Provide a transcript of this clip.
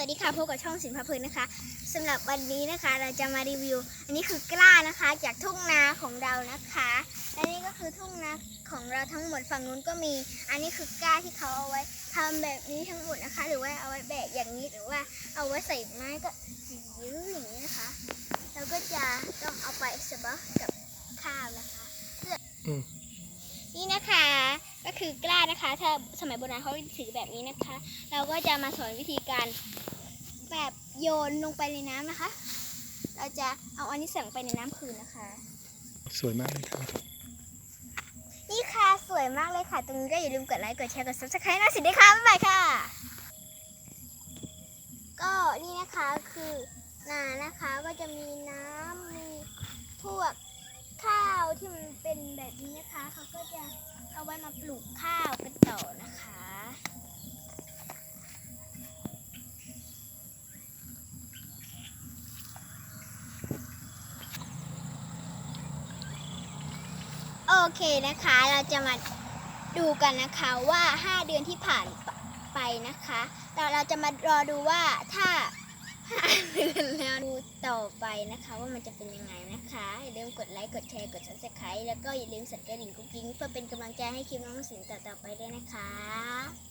วัสดีค่ะพบกับช่องสินพาเพลินนะคะสำหรับวันนี้นะคะเราจะมารีวิว อันนี้คือกล้านะคะ จากทุ่งนาของเรานะคะและนี่ก็คือทุ่งนาของเราทั้งหมดฝั่งนู้นก็มี อันนี้คือกล้าที่เขาเอาไว้ทำแบบนี้ทั้งหมดนะคะ หรือว่าเอาไว้แบกอย่างนี้หรือว่าเอาไว้ใส่ไม้ก็ยื้ออย่างนี้นะคะเราก็จะต้องเอาไปสบะกับข้าวนะคะอืมนี่นะคะก็คือกล้านะคะ ถ้าสมัยโบราณเขาถือแบบนี้นะคะ เราก็จะมาสอนวิธีการ แบบโยนลงไปในน้ำนะคะ เราจะเอาอันนี้ใส่ลงไปในน้ำคืนนะคะ สวยมากเลยครับ นี่ค่ะสวยมากเลยค่ะ ตรงนี้ก็อย่าลืมกดไลค์ กดแชร์ กด subscribe นะสิด้วยค่ะ บ๊ายบายค่ะ ก็นี่นะคะคือนานะคะก็จะมีน้ำมีพวกข้าวที่มันเป็นแบบนี้นะคะ เขาก็จะเอาไว้มาปลูกข้าวกันต่อนะคะ โอเคนะคะเราจะมาดูกันนะคะว่า 5 เดือนที่ผ่านไปนะคะเราเราจะมารอดูว่าถ้า5เดือนแล้วดูต่อไปนะคะ ว่ามันจะเป็นยังไงนะคะอย่าลืมกดไลค์กดแชร์กด subscribe แล้วก็อย่าลืมสั่นกระดิ่งกุ๊กกิ้งเพื่อเป็นกำลังใจให้คลิปน้องสิงต่อๆไปด้วยนะคะ